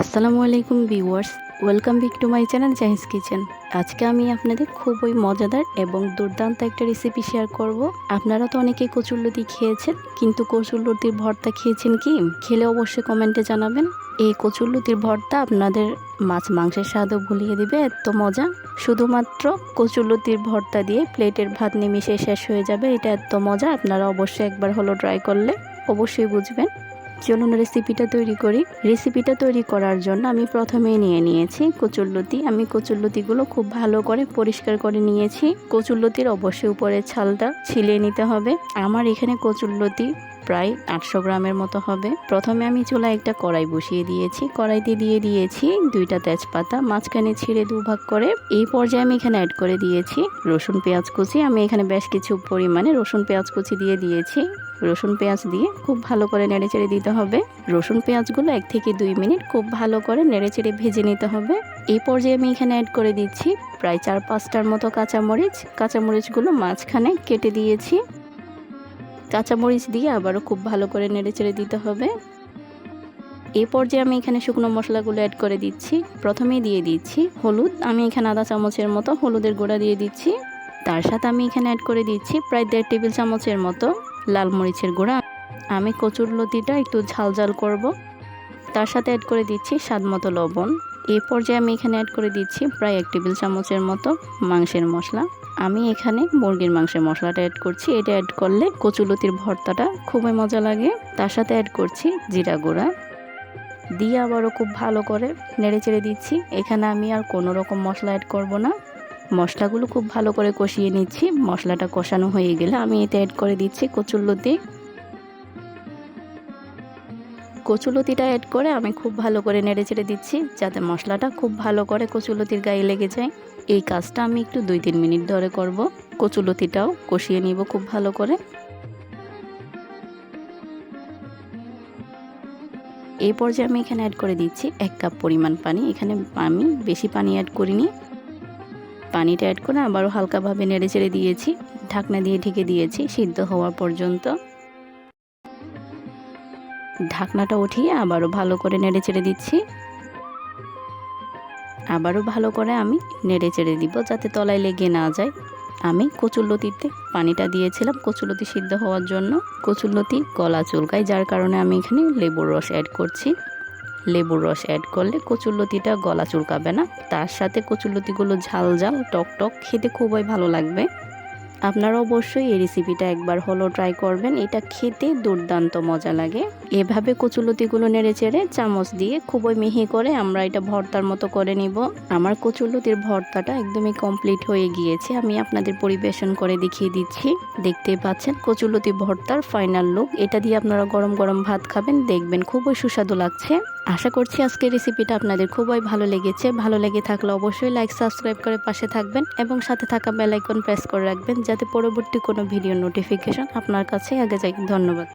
আসসালামু আলাইকুম viewers, welcome back to my channel Jahiz kitchen. আজকে আমি আপনাদের খুবই মজাদার এবং দুর্দান্ত একটা রেসিপি শেয়ার করব। আপনারা তো অনেকে কচুরলতি খেয়েছেন, কিন্তু কচুরলতির ভর্তা খেয়েছেন কি? খেলে অবশ্যই কমেন্টে জানাবেন। এই কচুরলতির ভর্তা আপনাদের মাছ মাংসের স্বাদও ভুলিয়ে দিবে, এত মজা। শুধুমাত্র কচুরলতির ভর্তা দিয়ে প্লেটের ভাত নিমিশে শেষ হয়ে যাবে, এটা এত মজা। আপনারা অবশ্যই একবার হলো ট্রাই করলে অবশ্যই বুঝবেন। চলুন রেসিপিটা তৈরি করি। রেসিপিটা তৈরি করার জন্য আমি প্রথমেই নিয়ে নিয়েছি কচুরলতি। আমি কচুরলতিগুলো খুব ভালো করে পরিষ্কার করে নিয়েছি। কচুরলতির অবশ্যই উপরে ছালটা ছিলিয়ে নিতে হবে। আমার এখানে কচুরলতি প্রায় আটশো গ্রামের মতো হবে। প্রথমে আমি চুলায় একটা কড়াই বসিয়ে দিয়েছি। কড়াইতে দিয়ে দিয়েছি দুইটা তেজপাতা, মাঝখানে ছিঁড়ে দুভাগ করে এই পর্যায়ে আমি এখানে অ্যাড করে দিয়েছি রসুন পেঁয়াজ কুচি। আমি এখানে বেশ কিছু পরিমাণে রসুন পেঁয়াজ কুচি দিয়ে দিয়েছি। রসুন পেঁয়াজ দিয়ে খুব ভালো করে নেড়েচেড়ে দিতে হবে। রসুন পেঁয়াজগুলো এক থেকে দুই মিনিট খুব ভালো করে নেড়েচেড়ে ভেজে নিতে হবে। এই পর্যায়ে আমি এখানে অ্যাড করে দিচ্ছি প্রায় চার পাঁচটার মতো কাঁচামরিচ। কাঁচামরিচগুলো মাঝখানে কেটে দিয়েছি। কাঁচামরিচ দিয়ে আবারও খুব ভালো করে নেড়েচেড়ে দিতে হবে। এই পর্যায়ে আমি এখানে শুকনো মশলাগুলো অ্যাড করে দিচ্ছি। প্রথমেই দিয়ে দিচ্ছি হলুদ। আমি এখানে আধা চামচের মতো হলুদের গুঁড়া দিয়ে দিচ্ছি। তার সাথে আমি এখানে অ্যাড করে দিচ্ছি প্রায় দেড় টেবিল চামচের মতো লাল মরিচের গুঁড়া। আমি কচুর লতিটা একটু ঝাল ঝাল করব। তার সাথে অ্যাড করে দিচ্ছি স্বাদ মতো লবণ। এই পর্যায়ে আমি এখানে অ্যাড করে দিচ্ছি প্রায় এক টেবিল চামচের মতো মাংসের মশলা। আমি এখানে মুরগির মাংসের মশলাটা অ্যাড করছি। এটা অ্যাড করলে কচুলতির ভর্তাটা খুবই মজা লাগে। তার সাথে অ্যাড করছি জিরা গুঁড়া। দিয়ে আবারও খুব ভালো করে নেড়ে চেড়ে দিচ্ছি। এখানে আমি আর কোনো রকম মশলা অ্যাড করব না। মশলাগুলো খুব ভালো করে কষিয়ে নিচ্ছি। মশলাটা কষানো হয়ে গেলে আমি এতে অ্যাড করে দিচ্ছি কচুরলতি কচুলতিটা অ্যাড করে আমি খুব ভালো করে নেড়ে চেড়ে দিচ্ছি যাতে মশলাটা খুব ভালো করে কচুলতির গায়ে লেগে যায়। এই কাজটা আমি একটু দুই তিন মিনিট ধরে করব। কচুলতিটাও কষিয়ে নিব খুব ভালো করে। এই পর্যায়ে আমি এখানে অ্যাড করে দিচ্ছি এক কাপ পরিমাণ পানি। এখানে আমি বেশি পানি অ্যাড করিনি। পানিটা অ্যাড করে আবারও হালকাভাবে নেড়ে চেড়ে দিয়েছি। ঢাকনা দিয়ে ঢেকে দিয়েছি, সিদ্ধ হওয়া পর্যন্ত। ঢাকনাটা উঠিয়ে আবারও ভালো করে নেড়ে চেড়ে দিচ্ছি। আবারও ভালো করে আমি নেড়ে চেড়ে দিব যাতে তলায় লেগে না যায়। আমি কচুরলতিতে পানিটা দিয়েছিলাম কচুরলতি সিদ্ধ হওয়ার জন্য। কচুরলতি গলা চুলকায়, যার কারণে আমি এখানে লেবুর রস অ্যাড করছি। লেবুর রস অ্যাড করলে কচুরলতিটা গলা চুলকাবে না। তার সাথে কচুরলতিগুলো ঝাল ঝাল, টক টক, খেতে খুবই ভালো লাগবে। আপনারা অবশ্যই এই রেসিপিটা একবার হলো ট্রাই করবেন। এটা খেতে দুর্দান্ত মজা লাগে। এভাবে কচুলতিগুলো নেড়ে চেড়ে চামচ দিয়ে খুবই মিহি করে আমরা এটা ভর্তার মতো করে নিব। আমার কচুলতির ভর্তাটা একদমই কমপ্লিট হয়ে গিয়েছে। আমি আপনাদের পরিবেশন করে দেখিয়ে দিচ্ছি। দেখতেই পাচ্ছেন কচুলতি ভর্তার ফাইনাল লুক এটা দিয়ে আপনারা গরম গরম ভাত খাবেন, দেখবেন খুবই সুস্বাদু লাগছে। আশা করছি আজকের রেসিপিটা আপনাদের খুবই ভালো লেগেছে। ভালো লেগে থাকলে অবশ্যই লাইক সাবস্ক্রাইব করে পাশে থাকবেন এবং সাথে থাকা বেল আইকন প্রেস করে রাখবেন যাতে পরবর্তী কোনো ভিডিও নোটিফিকেশন আপনার কাছে আগে যাই ধন্যবাদ।